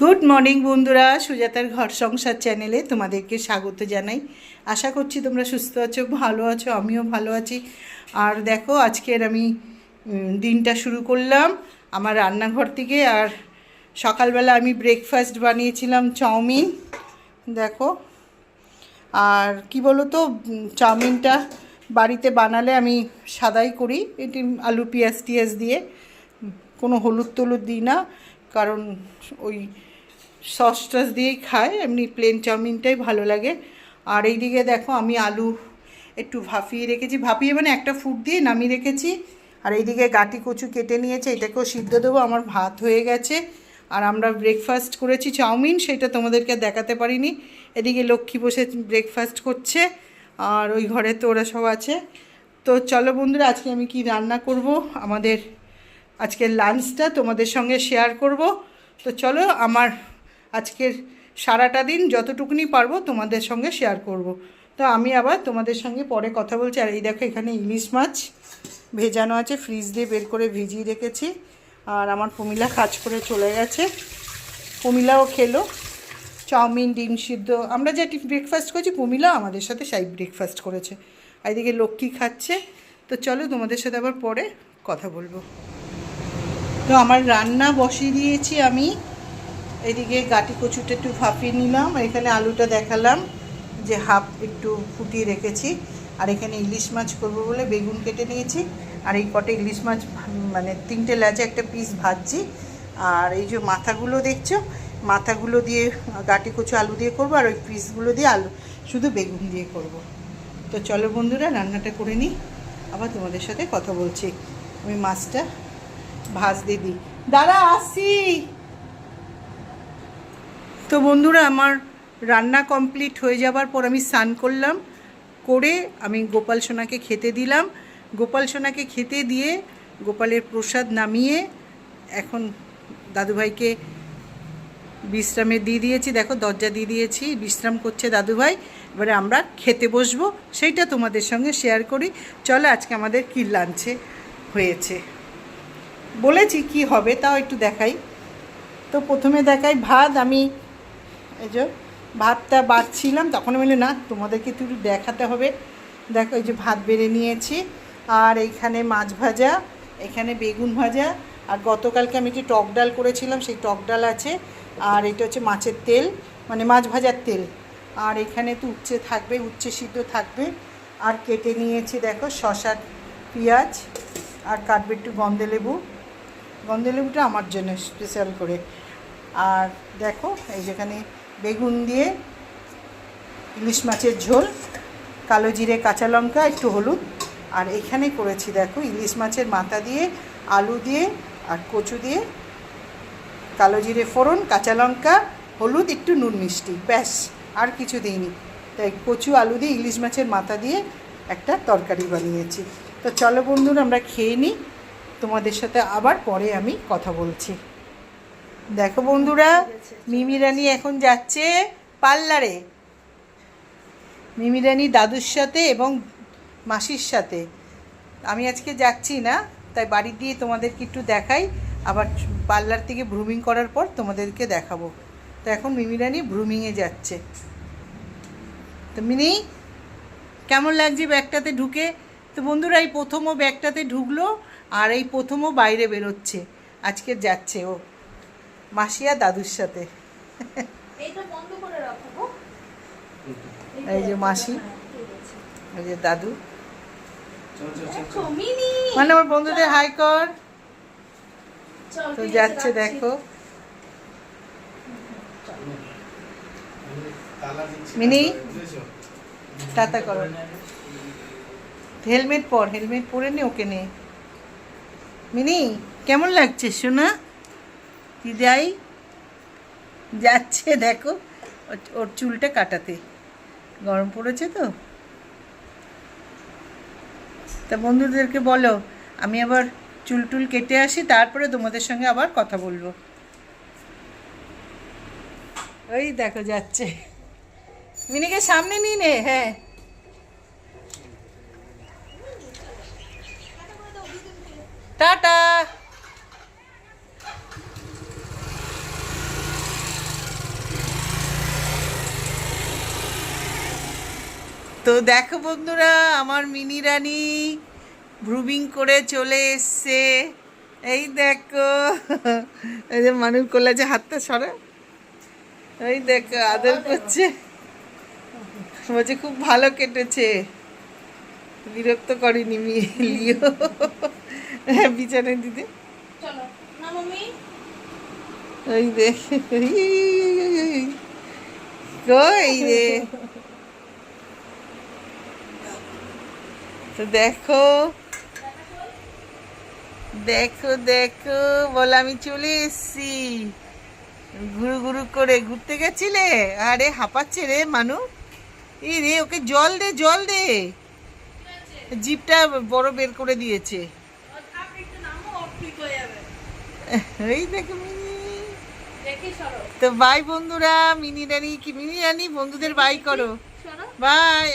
Good morning বন্ধুরা। সুজাতার ঘর সংসার চ্যানেলে তোমাদেরকে স্বাগত জানাই। আশা করছি তোমরা সুস্থ আছো, ভালো আছো, আমিও ভালো আছি। আর দেখো, আজকের আমি দিনটা শুরু করলাম আমার রান্নাঘর থেকে। আর সকালবেলা আমি ব্রেকফাস্ট বানিয়েছিলাম চাউমিন, দেখো। আর কি বলো তো চাউমিনটা বাড়িতে বানালে আমি সাদাই করি, এটি আলু পেঁয়াজ টিয়াজ দিয়ে। কোনো হলুদ টলুদ দিই না, কারণ ওই সস টস দিয়েই খায়, এমনি প্লেন চাউমিনটাই ভালো লাগে। আর এইদিকে দেখো আমি আলু একটু ভাপিয়ে রেখেছি। ভাপিয়ে মানে একটা ফুট দিয়ে নামিয়ে রেখেছি। আর এইদিকে গাটি কচু কেটে নিয়েছে, এটাকেও সিদ্ধ দেবো, আমার ভাত হয়ে গেছে। আর আমরা ব্রেকফাস্ট করেছি চাউমিন, সেটা তোমাদেরকে দেখাতে পারিনি। এদিকে লক্ষ্মী বসে ব্রেকফাস্ট করছে, আর ওই ঘরে তো ওরা সব আছে। তো চলো বন্ধুরা, আজকে আমি কি রান্না করব? আমাদের আজকের লাঞ্চটা তোমাদের সঙ্গে শেয়ার করব। তো চলো, আমার আজকের সারাটা দিন যতটুকুনি পারব তোমাদের সঙ্গে শেয়ার করব। তো আমি আবার তোমাদের সঙ্গে পরে কথা বলছি। আর এই দেখো এখানে ইলিশ মাছ ভেজানো আছে ফ্রিজ দিয়ে বের করে ভিজিয়ে রেখেছি। আর আমার প্রমিলা কাজ করে চলে গেছে। প্রমিলাও খেলো। চাউমিন, ডিম সিদ্ধ, আমরা যে ব্রেকফাস্ট করেছি প্রমিলা আমাদের সাথে সাই ব্রেকফাস্ট করেছে। আর এদিকে লক্ষ্মী খাচ্ছে। তো চলো তোমাদের সাথে আবার পরে কথা বলব। তো আমার রান্না বসিয়ে দিয়েছি আমি। এদিকে গাটি কচুটা একটু ভাপিয়ে নিলাম এখানে আলুটা দেখালাম যে হাফ একটু ফুটিয়ে রেখেছি। আর এখানে ইলিশ মাছ করব বলে বেগুন কেটে নিয়েছি। আর এই কটে ইলিশ মাছ মানে তিনটে লেজে একটা পিস ভাজছি। আর এই যে মাথাগুলো দেখছ, মাথাগুলো দিয়ে গাটি কচু আলু দিয়ে করব, আর ওই পিসগুলো দিয়ে আলু, শুধু বেগুন দিয়ে করব। তো চলো বন্ধুরা, রান্নাটা করে নিই। আবার তোমাদের সাথে কথা বলছি। আমি মাছটা ভাজতে দিই। দাঁড়া, আসছি। তো বন্ধুরা, আমার রান্না কমপ্লিট হয়ে যাবার পর আমি স্নান করলাম, করে আমি গোপাল সোনাকে খেতে দিলাম। গোপাল সোনাকে খেতে দিয়ে গোপালের প্রসাদ নামিয়ে এখন দাদুভাইকে বিশ্রামে দিয়ে দিয়েছি। দেখো, দরজা দিয়ে দিয়েছি, বিশ্রাম করছে দাদুভাই। এবারে আমরা খেতে বসবো, সেইটা তোমাদের সঙ্গে শেয়ার করি। চলো, আজকে আমাদের কী লাঞ্চে হয়েছে। বলেছি কি হবে, তাও একটু দেখাই। তো প্রথমে দেখাই ভাত, আমি এই যে ভাতটা বাড়ছিলাম তখন বললাম, না তোমাদেরকে একটু দেখাতে হবে। দেখো এই যে ভাত বেড়ে নিয়েছি আর এইখানে মাছ ভাজা এখানে বেগুন ভাজা আর গতকালকে আমি একটি টক ডাল করেছিলাম সেই টক ডাল আছে আর এটা হচ্ছে মাছের তেল মানে মাছ ভাজার তেল। আর এখানে তো উচ্ছে থাকবে উচ্ছে সিদ্ধ থাকবে। আর কেটে নিয়েছি দেখো শশা পেঁয়াজ আর কাটবে একটু গন্ধে লেবু গন্ধে লেবুটা আমার জন্য স্পেশাল করে। আর দেখো এই যেখানে বেগুন দিয়ে ইলিশ মাছের ঝোল, কালো জিরে, কাঁচা লঙ্কা, একটু হলুদ। আর এখানে করেছি, দেখো, ইলিশ মাছের মাথা দিয়ে, আলু দিয়ে আর কচু দিয়ে কালো জিরে ফোড়ন, কাঁচা লঙ্কা, হলুদ, একটু নুন মিষ্টি, ব্যাস, আর কিছু দিইনি। তাই কচু, আলু দিয়ে ইলিশ মাছের মাথা দিয়ে একটা তরকারি বানিয়েছি। তো চলো বন্ধুরা, আমরা খেয়ে নিই। তোমাদের সাথে আবার পরে আমি কথা বলছি। দেখো বন্ধুরা, মিমি রানী এখন যাচ্ছে পার্লারে। মিমি রানী দাদুর সাথে এবং মাসির সাথে। আমি আজকে যাচ্ছি না, তাই বাড়ি দিয়ে তোমাদেরকে একটু দেখাই। আবার পার্লার থেকে ব্রুমিং করার পর তোমাদেরকে দেখাবো। তো এখন মিমি রানী ব্রুমিংয়ে যাচ্ছে। তো মিনি, কেমন লাগছে ব্যাগটাতে ঢুকে? তো বন্ধুরা, এই প্রথমও ব্যাগটাতে ঢুকলো আর এই প্রথমও বাইরে বেরোচ্ছে। আজকে যাচ্ছে ও। মাসি আর দাদুর সাথে। এই যে মাসি এই যে দাদু। মানে। আমার বন্ধুদের হাই কর। চল, তো যাচ্ছে দেখো। মিনি টাটা করো। হেলমেট পর হেলমেট পরে নি ওকে নে। মিনি কেমন লাগছে সোনা? দিদাই যাচ্ছে, দেখো ওর- চুলটা কাটাতে। গরম পড়েছে তো? তা বন্ধুদেরকে বলো, আমি আবার চুল টুল কেটে আসি, তারপরে তোমাদের সঙ্গে আবার কথা বলব। ওই দেখো, যাচ্ছে। মিনিকে সামনে নিয়ে নে হ্যাঁ। টাটা। তো দেখো বন্ধুরা আমার মিনি রানী ব্রুবিং করে চলে এসছে এই দেখো এই যে মানুষ করলে যে হাতটা সরে এই দেখো আদর করছে বলছে খুব ভালো কেটেছে বিরক্ত করেনি মি- লিও হ্যাঁ বিছানায় দিদি ওই দেখ কই রে তো দেখো। দেখো দেখো বল আমি চলে এসছি। ঘুরু ঘুরু করে ঘুরতে গেছিলে? আরে হাঁপাচ্ছে রে মানু। এই রে ওকে জল দে জল দে। জিপটা বড় বের করে দিয়েছে। এই দেখো মিনি। তো বাই বন্ধুরা মিনি রানী কি মিনি রানী বন্ধুদের বাই করো। বাই